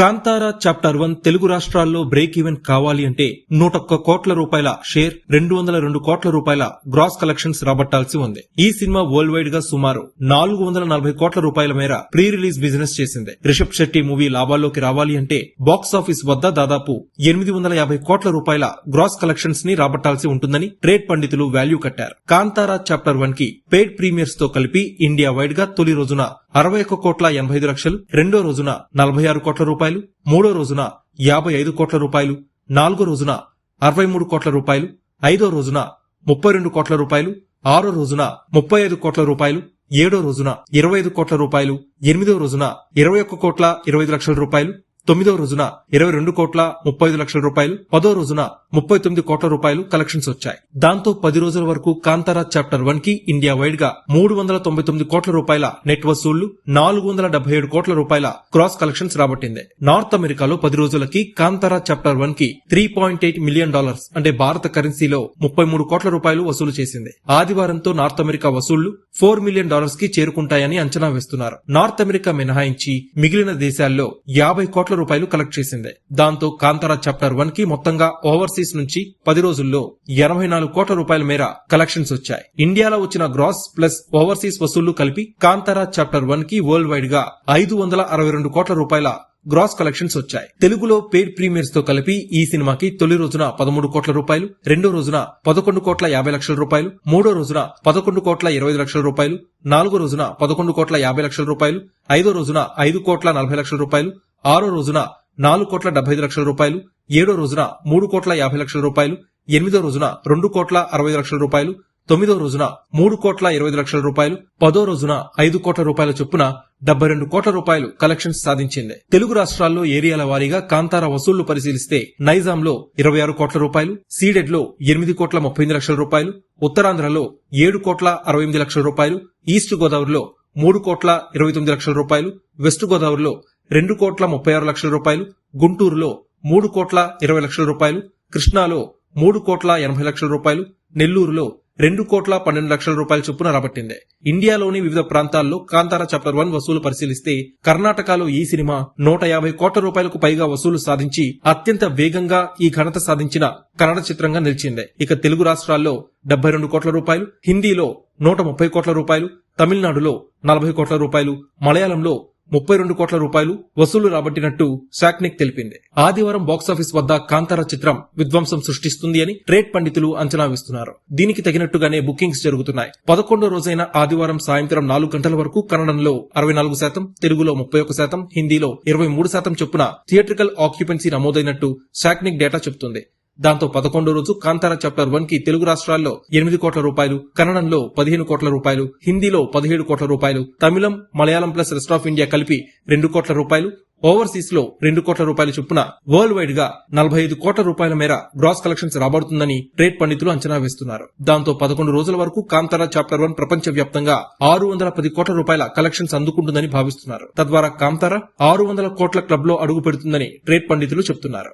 Kantara chapter one Telugu రాష్ట్రాల్లో break even కావాలి అంటే నూట ఒక్క కోట్ల రూపాయల షేర్ రెండు వందల రెండు కోట్ల రూపాయల గ్రాస్ కలెక్షన్స్ రాబట్టాల్సి ఉంది. ఈ సినిమా వరల్డ్ వైడ్గా సుమారు నాలుగు వందల నలభై కోట్ల రూపాయల మేర ప్రీ రిలీజ్ బిజినెస్ చేసింది. రిషబ్ శెట్టి మూవీ లాభాల్లోకి రావాలి అంటే బాక్స్ ఆఫీస్ వద్ద దాదాపు ఎనిమిది వందల యాభై కోట్ల రూపాయల గ్రాస్ కలెక్షన్స్ని రాబట్టాల్సి ఉంటుందని ట్రేడ్ పండితులు వాల్యూ కట్టారు. కాంతారా చాప్టర్ వన్కి పేడ్ ప్రీమియర్స్తో కలిపి ఇండియా వైడ్గా తొలి రోజున అరవై ఒక్క కోట్ల ఎనభై ఐదు లక్షలు రెండో రోజున నలభై ఆరు కోట్ల రూపాయలు మూడో రోజున యాభై ఐదు కోట్ల రూపాయలు నాలుగో రోజున అరవై మూడు కోట్ల రూపాయలు ఐదో రోజున ముప్పై రెండు కోట్ల రూపాయలు ఆరో రోజున ముప్పై ఐదు కోట్ల రూపాయలు ఏడో రోజున ఇరవై ఐదు కోట్ల రూపాయలు ఎనిమిదో రోజున ఇరవై ఒక్క కోట్ల ఇరవై ఐదు లక్షల రూపాయలు తొమ్మిదో రోజున ఇరవై రెండు కోట్ల ముప్పై ఐదు లక్షల రూపాయలు పదో రోజున ముప్పై తొమ్మిది కోట్ల రూపాయలు కలెక్షన్స్ వచ్చాయి. దాంతో పది రోజుల వరకు కాంతారా చాప్టర్ వన్కి ఇండియా వైడ్గా మూడు వందల తొంభై తొమ్మిది కోట్ల రూపాయల నెట్ వసూళ్ళు నాలుగు వందల డెబ్బై ఏడు కోట్ల రూపాయల క్రాస్ కలెక్షన్స్ రాబట్టింది. నార్త్ అమెరికాలో పది రోజులకి కాంతారా చాప్టర్ వన్కి three point eight million dollars అంటే భారత కరెన్సీలో ముప్పై మూడు కోట్ల రూపాయలు వసూలు చేసింది. ఆదివారంతో నార్త్ అమెరికా వసూళ్ళు ఫోర్ మిలియన్ డాలర్స్కి చేరుకుంటాయని అంచనా వేస్తున్నారు. నార్త్ అమెరికా మినహాయించి మిగిలిన దేశాల్లో యాభై కోట్ల రూపాయలు కలెక్ట్ చేసింది. దాంతో కాంతారా చాప్టర్ వన్కి మొత్తంగా ఓవర్సీస్ నుంచి పది రోజుల్లో ఎనభై నాలుగు కోట్ల రూపాయల మేర కలెక్షన్స్ వచ్చాయి. ఇండియాలో వచ్చిన గ్రాస్ ప్లస్ ఓవర్సీస్ వసూళ్ళు కలిపి కాంతారా చాప్టర్ వన్కి వరల్డ్ వైడ్గా ఐదు వందల అరవై రెండు కోట్ల రూపాయల గ్రాస్ కలెక్షన్స్ వచ్చాయి. తెలుగులో పేడ్ ప్రీమియర్స్తో కలిపి ఈ సినిమాకి తొలి రోజున పదమూడు కోట్ల రూపాయలు రెండో రోజున పదకొండు కోట్ల యాభై లక్షల రూపాయలు మూడో రోజున పదకొండు కోట్ల ఇరవై లక్షల రూపాయలు నాలుగో రోజున పదకొండు కోట్ల యాభై లక్షల రూపాయలు ఐదో రోజున ఐదు కోట్ల నలభై లక్షల రూపాయలు ఆరో రోజున నాలుగు కోట్ల డెబ్బై ఐదు లక్షల రూపాయలు ఏడో రోజున మూడు కోట్ల యాభై లక్షల రూపాయలు ఎనిమిదో రోజున రెండు కోట్ల అరవై లక్షల రూపాయలు తొమ్మిదో రోజున మూడు కోట్ల ఇరవై లక్షల రూపాయలు పదో రోజున ఐదు కోట్ల రూపాయల చొప్పున డెబ్బై రెండు కోట్ల రూపాయలు కలెక్షన్స్ సాధించింది. తెలుగు రాష్ట్రాల్లో ఏరియాల వారీగా కాంతార వసూళ్ళు పరిశీలిస్తే నైజాంలో ఇరవై ఆరు కోట్ల రూపాయలు సీడెడ్లో ఎనిమిది కోట్ల ముప్పై ఎనిమిది లక్షల రూపాయలు ఉత్తరాంధ్రలో ఏడు కోట్ల అరవై ఎనిమిది లక్షల రూపాయలు ఈస్ట్ గోదావరిలో మూడు కోట్ల ఇరవై తొమ్మిది లక్షల రూపాయలు వెస్ట్ గోదావరిలో రెండు కోట్ల ముప్పై ఆరు లక్షల రూపాయలు గుంటూరులో మూడు కోట్ల ఇరవై లక్షల రూపాయలు కృష్ణాలో మూడు కోట్ల ఎనభై లక్షల రూపాయలు నెల్లూరులో రెండు కోట్ల పన్నెండు లక్షల రూపాయల చొప్పున రాబట్టింది. ఇండియాలోని వివిధ ప్రాంతాల్లో కాంతార చాప్టర్ వన్ వసూలు పరిశీలిస్తే కర్ణాటకలో ఈ సినిమా నూట యాభై కోట్ల రూపాయలకు పైగా వసూలు సాధించి అత్యంత వేగంగా ఈ ఘనత సాధించిన కన్నడ చిత్రంగా నిలిచింది. ఇక తెలుగు రాష్ట్రాల్లో డెబ్బై రెండు కోట్ల రూపాయలు హిందీలో నూట ముప్పై కోట్ల రూపాయలు తమిళనాడులో నలభై కోట్ల రూపాయలు మలయాళంలో ముప్పై రెండు కోట్ల రూపాయలు వసూలు రాబట్టినట్టు శాక్నిక్ తెలిపింది. ఆదివారం బాక్సాఫీస్ వద్ద కాంతార చిత్రం విధ్వంసం సృష్టిస్తుంది అని ట్రేడ్ పండితులు అంచనా వేస్తున్నారు. దీనికి తగినట్టుగానే బుకింగ్స్ జరుగుతున్నాయి. పదకొండో రోజైన ఆదివారం సాయంత్రం నాలుగు గంటల వరకు కన్నడంలో అరవై నాలుగు శాతం తెలుగులో ముప్పై ఒక శాతం హిందీలో ఇరవై మూడు శాతం చొప్పున థియేట్రికల్ ఆక్యుపెన్సీ నమోదైనట్టు శాక్నిక్ డేటా చెబుతుంది. దాంతో పదకొండో రోజు కాంతారా చాప్టర్ వన్కి తెలుగు రాష్ట్రాల్లో ఎనిమిది కోట్ల రూపాయలు కన్నడంలో పదిహేను కోట్ల రూపాయలు హిందీలో పదిహేడు కోట్ల రూపాయలు Tamil Malayalam plus rest of India కలిపి రెండు కోట్ల రూపాయలు ఓవర్సీస్లో రెండు కోట్ల రూపాయల చొప్పున వరల్డ్ వైడ్గా నలభై ఐదు కోట్ల రూపాయల మేర గ్రాస్ కలెక్షన్స్ రాబడుతుందని ట్రేడ్ పండితులు అంచనా వేస్తున్నారు. దాంతో పదకొండు రోజుల వరకు కాంతారా చాప్టర్ వన్ ప్రపంచ వ్యాప్తంగా ఆరు వందల పది కోట్ల రూపాయల కలెక్షన్స్ అందుకుంటుందని భావిస్తున్నారు. తద్వారా కాంతారా ఆరు వందల కోట్ల క్లబ్లో అడుగు పెడుతుందని ట్రేడ్ పండితులు చెబుతున్నారు